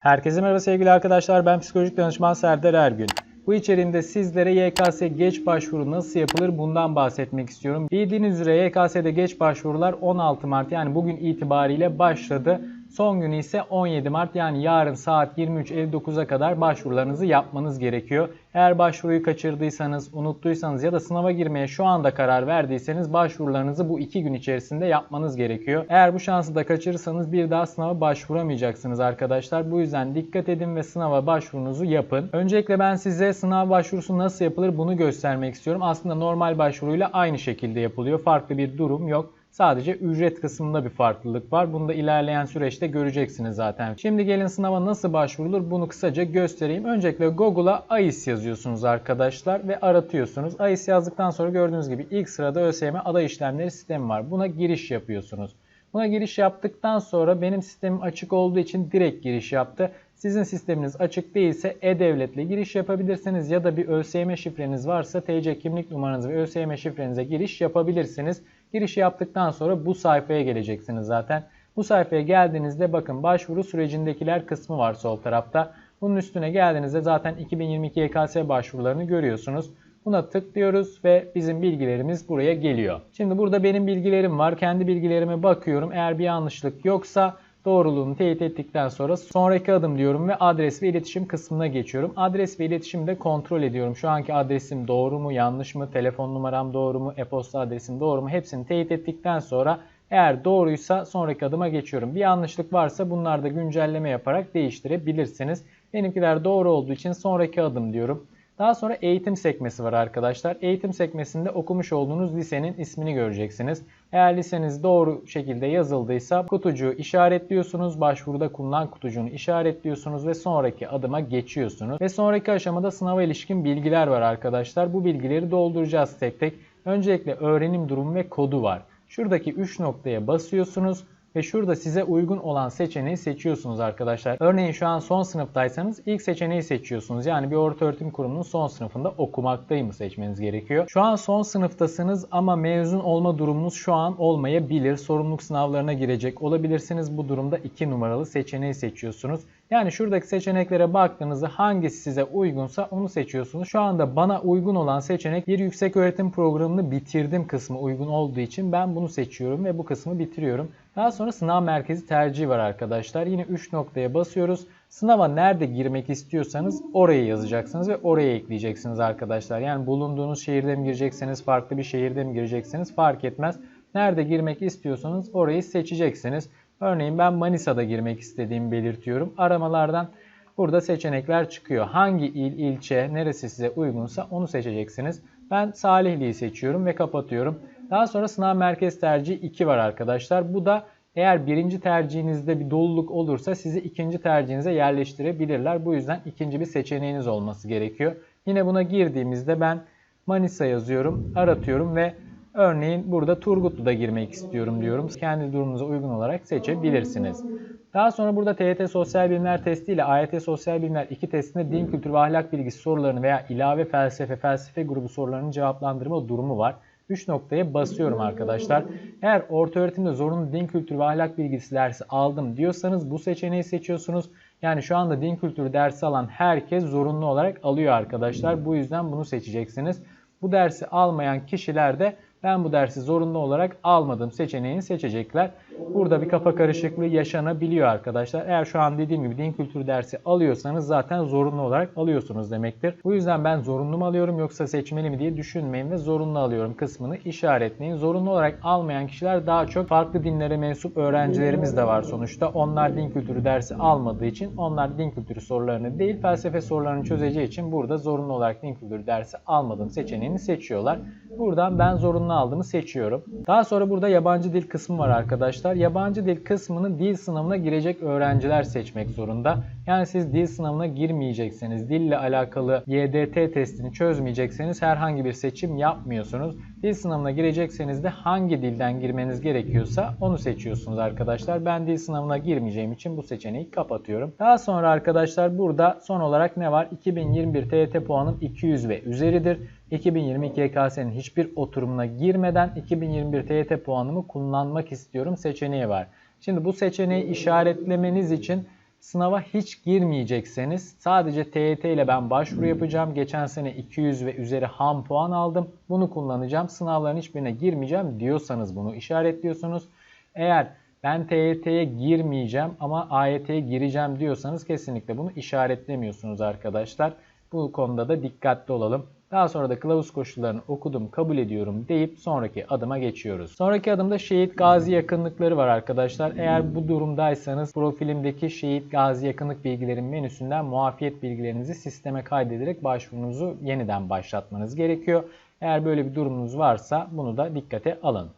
Herkese merhaba sevgili arkadaşlar. Ben psikolojik danışman Serdar Ergün. Bu içeriğimde sizlere YKS geç başvuru nasıl yapılır bundan bahsetmek istiyorum. Bildiğiniz üzere YKS'de geç başvurular 16 Mart yani bugün itibariyle başladı. Son günü ise 17 Mart yani yarın saat 23.59'a kadar başvurularınızı yapmanız gerekiyor. Eğer başvuruyu kaçırdıysanız, unuttuysanız ya da sınava girmeye şu anda karar verdiyseniz başvurularınızı bu iki gün içerisinde yapmanız gerekiyor. Eğer bu şansı da kaçırırsanız bir daha sınava başvuramayacaksınız arkadaşlar. Bu yüzden dikkat edin ve sınava başvurunuzu yapın. Öncelikle ben size sınav başvurusu nasıl yapılır bunu göstermek istiyorum. Aslında normal başvuruyla aynı şekilde yapılıyor. Farklı bir durum yok. Sadece ücret kısmında bir farklılık var. Bunu da ilerleyen süreçte göreceksiniz zaten. Şimdi gelin sınava nasıl başvurulur bunu kısaca göstereyim. Öncelikle Google'a AIS yazıyorsunuz arkadaşlar ve aratıyorsunuz. AIS yazdıktan sonra gördüğünüz gibi ilk sırada ÖSYM aday işlemleri sistemi var. Buna giriş yapıyorsunuz. Buna giriş yaptıktan sonra benim sistemim açık olduğu için direkt giriş yaptı. Sizin sisteminiz açık değilse e-devletle giriş yapabilirsiniz ya da bir ÖSYM şifreniz varsa TC kimlik numaranız ve ÖSYM şifrenize giriş yapabilirsiniz. Girişi yaptıktan sonra bu sayfaya geleceksiniz zaten. Bu sayfaya geldiğinizde bakın başvuru sürecindekiler kısmı var sol tarafta. Bunun üstüne geldiğinizde zaten 2022 YKS başvurularını görüyorsunuz. Buna tıklıyoruz ve bizim bilgilerimiz buraya geliyor. Şimdi burada benim bilgilerim var. Kendi bilgilerime bakıyorum. Eğer bir yanlışlık yoksa doğruluğunu teyit ettikten sonra sonraki adım diyorum ve adres ve iletişim kısmına geçiyorum. Adres ve iletişimi de kontrol ediyorum. Şu anki adresim doğru mu, yanlış mı, telefon numaram doğru mu, e-posta adresim doğru mu hepsini teyit ettikten sonra eğer doğruysa sonraki adıma geçiyorum. Bir yanlışlık varsa bunlarda güncelleme yaparak değiştirebilirsiniz. Benimkiler doğru olduğu için sonraki adım diyorum. Daha sonra eğitim sekmesi var arkadaşlar. Eğitim sekmesinde okumuş olduğunuz lisenin ismini göreceksiniz. Eğer liseniz doğru şekilde yazıldıysa kutucuğu işaretliyorsunuz. Başvuruda kullanılan kutucuğunu işaretliyorsunuz ve sonraki adıma geçiyorsunuz. Ve sonraki aşamada sınava ilişkin bilgiler var arkadaşlar. Bu bilgileri dolduracağız tek tek. Öncelikle öğrenim durumu ve kodu var. Şuradaki 3 noktaya basıyorsunuz ve şurada size uygun olan seçeneği seçiyorsunuz arkadaşlar. Örneğin şu an son sınıftaysanız ilk seçeneği seçiyorsunuz. Yani bir orta öğretim kurumunun son sınıfında okumaktayım seçmeniz gerekiyor. Şu an son sınıftasınız ama mezun olma durumunuz şu an olmayabilir. Sorumluluk sınavlarına girecek olabilirsiniz. Bu durumda 2 numaralı seçeneği seçiyorsunuz. Yani şuradaki seçeneklere baktığınızda hangisi size uygunsa onu seçiyorsunuz. Şu anda bana uygun olan seçenek bir yüksek öğretim programını bitirdim kısmı uygun olduğu için ben bunu seçiyorum ve bu kısmı bitiriyorum. Daha sonra sınav merkezi tercihi var arkadaşlar. Yine 3 noktaya basıyoruz. Sınava nerede girmek istiyorsanız orayı yazacaksınız ve oraya ekleyeceksiniz arkadaşlar. Yani bulunduğunuz şehirde mi gireceksiniz, farklı bir şehirde mi gireceksiniz fark etmez. Nerede girmek istiyorsanız orayı seçeceksiniz. Örneğin ben Manisa'da girmek istediğimi belirtiyorum. Aramalardan burada seçenekler çıkıyor. Hangi il, ilçe, neresi size uygunsa onu seçeceksiniz. Ben Salihli'yi seçiyorum ve kapatıyorum. Daha sonra sınav merkez tercihi 2 var arkadaşlar. Bu da eğer birinci tercihinizde bir doluluk olursa sizi ikinci tercihinize yerleştirebilirler. Bu yüzden ikinci bir seçeneğiniz olması gerekiyor. Yine buna girdiğimizde ben Manisa yazıyorum, aratıyorum ve örneğin burada Turgutlu'da girmek istiyorum diyorum. Kendi durumunuza uygun olarak seçebilirsiniz. Daha sonra burada TYT Sosyal Bilimler testi ile AYT Sosyal Bilimler 2 testinde din, kültür ve ahlak bilgisi sorularını veya ilave felsefe, felsefe grubu sorularının cevaplandırma durumu var. 3 noktaya basıyorum arkadaşlar. Eğer orta öğretimde zorunlu din kültürü ve ahlak bilgisi dersi aldım diyorsanız bu seçeneği seçiyorsunuz. Yani şu anda din kültürü dersi alan herkes zorunlu olarak alıyor arkadaşlar. Bu yüzden bunu seçeceksiniz. Bu dersi almayan kişiler de ben bu dersi zorunlu olarak almadım seçeneğini seçecekler. Burada bir kafa karışıklığı yaşanabiliyor arkadaşlar. Eğer şu an dediğim gibi din kültürü dersi alıyorsanız zaten zorunlu olarak alıyorsunuz demektir. Bu yüzden ben zorunlu mu alıyorum yoksa seçmeli mi diye düşünmeyin ve zorunlu alıyorum kısmını işaretleyin. Zorunlu olarak almayan kişiler daha çok farklı dinlere mensup öğrencilerimiz de var sonuçta. Onlar din kültürü dersi almadığı için onlar din kültürü sorularını değil felsefe sorularını çözeceği için burada zorunlu olarak din kültürü dersi almadım seçeneğini seçiyorlar. Buradan ben zorunlu aldığımı seçiyorum. Daha sonra burada yabancı dil kısmı var arkadaşlar. Yabancı dil kısmını dil sınavına girecek öğrenciler seçmek zorunda. Yani siz dil sınavına girmeyecekseniz, dille alakalı YDT testini çözmeyecekseniz herhangi bir seçim yapmıyorsunuz. Dil sınavına girecekseniz de hangi dilden girmeniz gerekiyorsa onu seçiyorsunuz arkadaşlar. Ben dil sınavına girmeyeceğim için bu seçeneği kapatıyorum. Daha sonra arkadaşlar burada son olarak ne var? 2021 TYT puanım 200 ve üzeridir. 2022 YKS'nin hiçbir oturumuna girmeden 2021 TYT puanımı kullanmak istiyorum seçeneği var. Şimdi bu seçeneği işaretlemeniz için Sınava hiç girmeyecekseniz sadece TYT ile ben başvuru yapacağım. Geçen sene 200 ve üzeri ham puan aldım. Bunu kullanacağım. Sınavların hiçbirine girmeyeceğim diyorsanız bunu işaretliyorsunuz. Eğer ben TYT'ye girmeyeceğim ama AYT'ye gireceğim diyorsanız kesinlikle bunu işaretlemiyorsunuz arkadaşlar. Bu konuda da dikkatli olalım. Daha sonra da kılavuz koşullarını okudum, kabul ediyorum deyip sonraki adıma geçiyoruz. Sonraki adımda şehit gazi yakınlıkları var arkadaşlar. Eğer bu durumdaysanız profilimdeki şehit gazi yakınlık bilgilerin menüsünden muafiyet bilgilerinizi sisteme kaydederek başvurunuzu yeniden başlatmanız gerekiyor. Eğer böyle bir durumunuz varsa bunu da dikkate alın.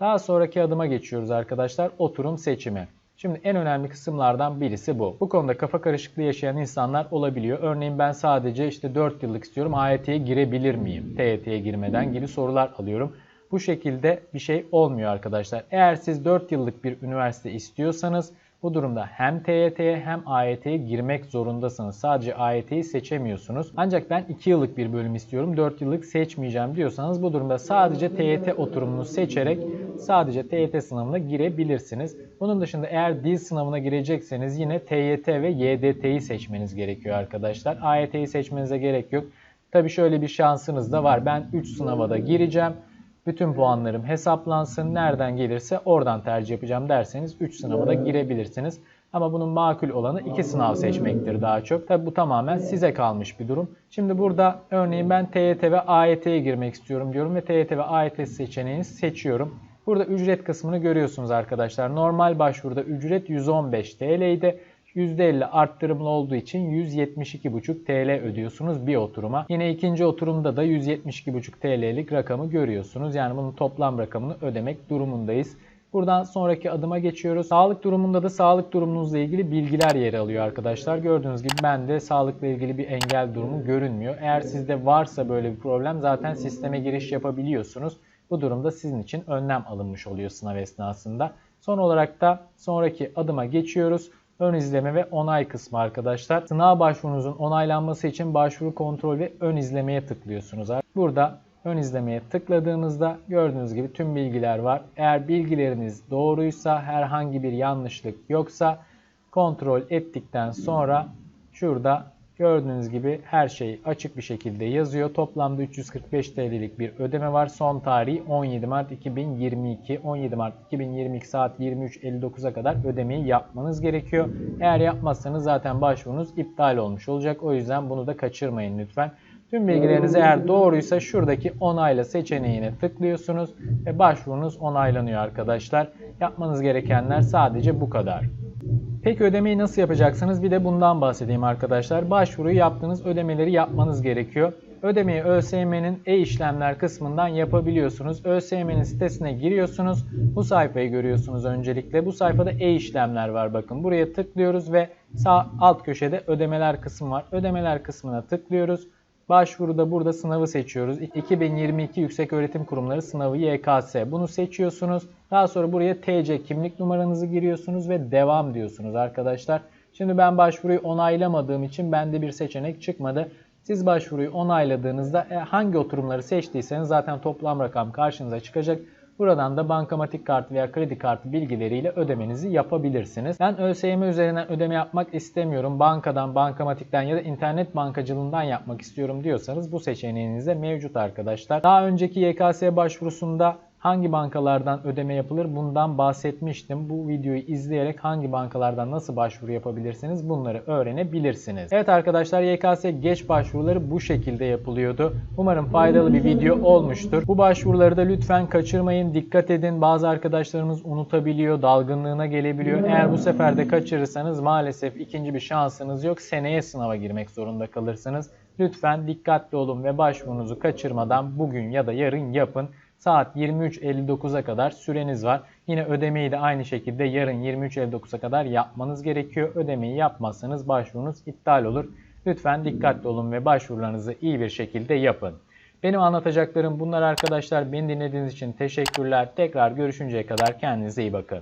Daha sonraki adıma geçiyoruz arkadaşlar. Oturum seçimi. Şimdi en önemli kısımlardan birisi bu. Bu konuda kafa karışıklığı yaşayan insanlar olabiliyor. Örneğin ben sadece işte 4 yıllık istiyorum. AYT'ye girebilir miyim? TYT'ye girmeden gibi sorular alıyorum. Bu şekilde bir şey olmuyor arkadaşlar. Eğer siz 4 yıllık bir üniversite istiyorsanız bu durumda hem TYT'ye hem AYT'ye girmek zorundasınız. Sadece AYT'yi seçemiyorsunuz. Ancak ben 2 yıllık bir bölüm istiyorum, 4 yıllık seçmeyeceğim diyorsanız bu durumda sadece TYT oturumunu seçerek sadece TYT sınavına girebilirsiniz. Bunun dışında eğer dil sınavına girecekseniz yine TYT ve YDT'yi seçmeniz gerekiyor arkadaşlar. AYT'yi seçmenize gerek yok. Tabi şöyle bir şansınız da var. Ben 3 sınava da gireceğim. Bütün puanlarım hesaplansın. Nereden gelirse oradan tercih yapacağım derseniz 3 sınava da girebilirsiniz. Ama bunun makul olanı 2 sınav seçmektir daha çok. Tabi bu tamamen size kalmış bir durum. Şimdi burada örneğin ben TYT ve AYT'ye girmek istiyorum diyorum ve TYT ve AYT seçeneğini seçiyorum. Burada ücret kısmını görüyorsunuz arkadaşlar. Normal başvuruda ücret 115 TL idi. %50 arttırımlı olduğu için 172,5 TL ödüyorsunuz bir oturuma. Yine ikinci oturumda da 172,5 TL'lik rakamı görüyorsunuz. Yani bunun toplam rakamını ödemek durumundayız. Buradan sonraki adıma geçiyoruz. Sağlık durumunda da sağlık durumunuzla ilgili bilgiler yer alıyor arkadaşlar. Gördüğünüz gibi bende sağlıkla ilgili bir engel durumu görünmüyor. Eğer sizde varsa böyle bir problem zaten sisteme giriş yapabiliyorsunuz. Bu durumda sizin için önlem alınmış oluyor sınav esnasında. Son olarak da sonraki adıma geçiyoruz. Ön izleme ve onay kısmı arkadaşlar. Sınav başvurunuzun onaylanması için başvuru kontrol ve ön izlemeye tıklıyorsunuz. Burada ön izlemeye tıkladığınızda gördüğünüz gibi tüm bilgiler var. Eğer bilgileriniz doğruysa herhangi bir yanlışlık yoksa kontrol ettikten sonra şurada Gördüğünüz gibi her şey açık bir şekilde yazıyor. Toplamda 345 TL'lik bir ödeme var. Son tarihi 17 Mart 2022. 17 Mart 2022 saat 23.59'a kadar ödemeyi yapmanız gerekiyor. Eğer yapmazsanız zaten başvurunuz iptal olmuş olacak. O yüzden bunu da kaçırmayın lütfen. Tüm bilgileriniz eğer doğruysa şuradaki onayla seçeneğine tıklıyorsunuz ve başvurunuz onaylanıyor arkadaşlar. Yapmanız gerekenler sadece bu kadar. Peki ödemeyi nasıl yapacaksınız? Bir de bundan bahsedeyim arkadaşlar. Başvuruyu yaptığınız ödemeleri yapmanız gerekiyor. Ödemeyi ÖSYM'nin e-işlemler kısmından yapabiliyorsunuz. ÖSYM'nin sitesine giriyorsunuz. Bu sayfayı görüyorsunuz öncelikle. Bu sayfada e-işlemler var bakın. Buraya tıklıyoruz ve sağ alt köşede ödemeler kısmı var. Ödemeler kısmına tıklıyoruz. Başvuruda burada sınavı seçiyoruz. 2022 Yükseköğretim Kurumları sınavı YKS. Bunu seçiyorsunuz. Daha sonra buraya TC kimlik numaranızı giriyorsunuz ve devam diyorsunuz arkadaşlar. Şimdi ben başvuruyu onaylamadığım için bende bir seçenek çıkmadı. Siz başvuruyu onayladığınızda e, hangi oturumları seçtiyseniz zaten toplam rakam karşınıza çıkacak. Buradan da bankamatik kartı veya kredi kartı bilgileriyle ödemenizi yapabilirsiniz. Ben ÖSYM üzerinden ödeme yapmak istemiyorum. Bankadan, bankamatikten ya da internet bankacılığından yapmak istiyorum diyorsanız bu seçeneğiniz de mevcut arkadaşlar. Daha önceki YKS başvurusunda hangi bankalardan ödeme yapılır bundan bahsetmiştim. Bu videoyu izleyerek hangi bankalardan nasıl başvuru yapabilirsiniz bunları öğrenebilirsiniz. Evet arkadaşlar YKS geç başvuruları bu şekilde yapılıyordu. Umarım faydalı bir video olmuştur. Bu başvuruları da lütfen kaçırmayın. Dikkat edin bazı arkadaşlarımız unutabiliyor, dalgınlığına gelebiliyor. Eğer bu sefer de kaçırırsanız maalesef ikinci bir şansınız yok. Seneye sınava girmek zorunda kalırsınız. Lütfen dikkatli olun ve başvurunuzu kaçırmadan bugün ya da yarın yapın. Saat 23.59'a kadar süreniz var. Yine ödemeyi de aynı şekilde yarın 23.59'a kadar yapmanız gerekiyor. Ödemeyi yapmazsanız başvurunuz iptal olur. Lütfen dikkatli olun ve başvurularınızı iyi bir şekilde yapın. Benim anlatacaklarım bunlar arkadaşlar. Beni dinlediğiniz için teşekkürler. Tekrar görüşünceye kadar kendinize iyi bakın.